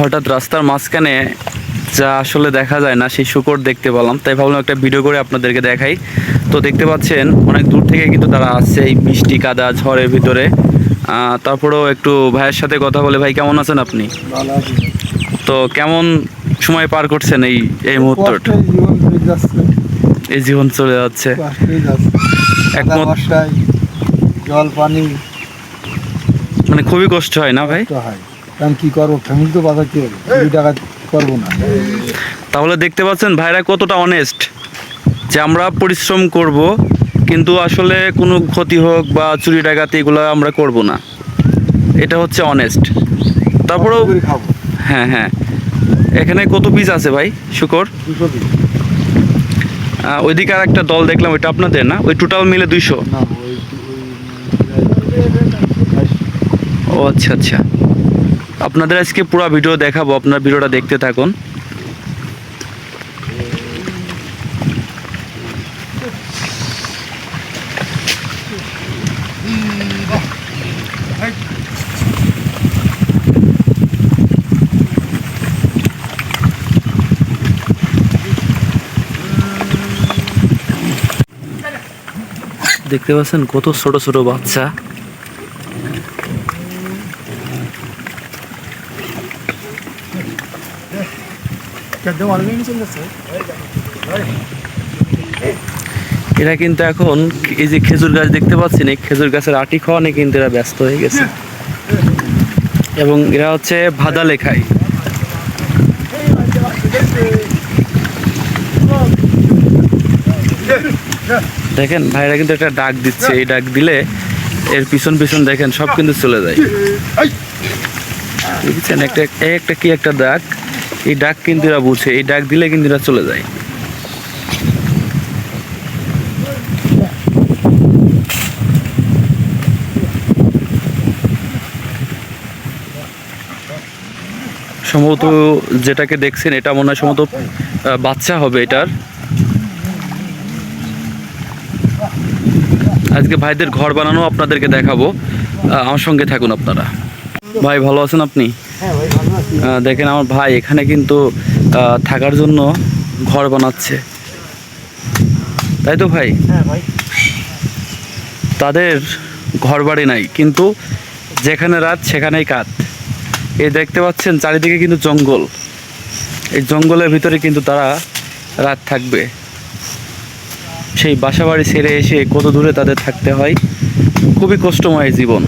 হঠাৎ রাস্তার মাঝখানে যা আসলে দেখা যায় না সেই শুকর দেখতে পেলাম। তাই ভাবলাম একটা ভিডিও করে আপনাদেরকে দেখাই। তো দেখতে পাচ্ছেন অনেক দূর থেকে কিন্তু তারা আসছে এই বৃষ্টি কাদা ঝড়ের ভিতরে। তারপরেও একটু ভাইয়ের সাথে কথা বলে ভাই কেমন আছেন আপনি? তো কেমন সময় পার করছেন এই এই মুহূর্তটা এই জীবন চলে যাচ্ছে। জল পানি। মানে খুবই কষ্ট হয় না ভাই? হয়। কারণ কি করব? ফ্যামিলি তো হবে? দুই টাকা করব না। তাহলে দেখতে পাচ্ছেন ভাইরা কতটা অনেস্ট যে আমরা পরিশ্রম করব কিন্তু আসলে কোনো ক্ষতি হোক বা চুরি ডাকাতি এগুলো আমরা করব না। এটা হচ্ছে অনেস্ট তারপরেও হ্যাঁ হ্যাঁ। এখানে কত পিস আছে ভাই? শুকর? ওইদিকে আর একটা দল দেখলাম ওইটা আপনাদের না? ওই টোটাল মিলে দুইশো? ও আচ্ছা আচ্ছা। আপনাদের আজকে পুরো ভিডিও দেখাবো, আপনার ভিডিওটা দেখতে থাকুন। দেখতে পাচ্ছেন কত ছোট ছোট বাচ্চা। এরা কিন্তু এখন এই যে খেজুর গাছ দেখতে পাচ্ছেন, এই খেজুর গাছের আটি খাওয়া নিয়ে কিন্তু এরা ব্যস্ত হয়ে গেছে। এবং এরা হচ্ছে ভাদা লেখায় দেখেন, ভাইরা কিন্তু একটা ডাক দিচ্ছে। এই ডাক দিলে এর পিছন পিছন দেখেন, সব কিন্তু চলে যায়। বুঝছেন? একটা একটা কি একটা ডাক এই ডাক কিন্তু এরা বুঝে, এই ডাক দিলে কিন্তু এরা চলে যায়। সম্ভবত যেটাকে দেখছেন, এটা মনে হয় সম্ভবত বাচ্চা হবে এটার। আজকে ভাইদের ঘর বানানো আপনাদেরকে দেখাবো। আমার সঙ্গে থাকুন আপনারা। ভাই ভালো আছেন আপনি? হ্যাঁ দেখেন আমার ভাই এখানে কিন্তু থাকার জন্য ঘর বানাচ্ছে। তাই তো ভাই? হ্যাঁ ভাই। তাদের ঘর বাড়ি নাই কিন্তু যেখানে রাত সেখানেই কাত এই দেখতে পাচ্ছেন চারিদিকে কিন্তু জঙ্গল। এই জঙ্গলের ভিতরে কিন্তু তারা রাত থাকবে। সেই বাসা বাড়ি ছেড়ে এসে কত দূরে তাদের থাকতে হয় খুবই কষ্টময় জীবন।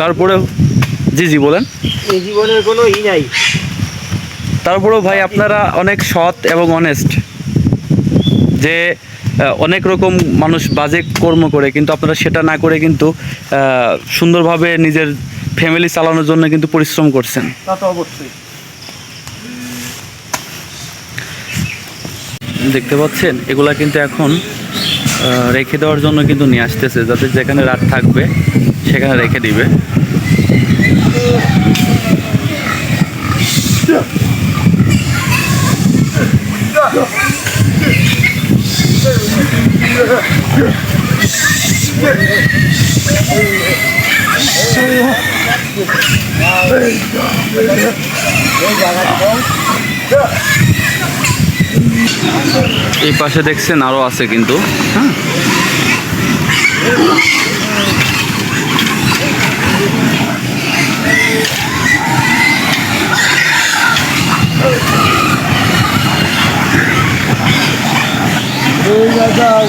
তারপরেও জি জি বলেন। এই জীবনের কোনো ই নাই। তারপরেও ভাই আপনারা অনেক সৎ এবং অনেস্ট যে অনেক রকম মানুষ বাজে কর্ম করে কিন্তু আপনারা সেটা না করে কিন্তু সুন্দরভাবে নিজের ফ্যামিলি চালানোর জন্য কিন্তু পরিশ্রম করছেন। তা তো অবশ্যই। দেখতে পাচ্ছেন এগুলা কিন্তু এখন রেখে দেওয়ার জন্য কিন্তু নিয়ে আসতেছে যাতে যেখানে রাত থাকবে সেখানে রেখে দিবে। এই পাশে দেখছেন আরও আছে কিন্তু হ্যাঁ। daw.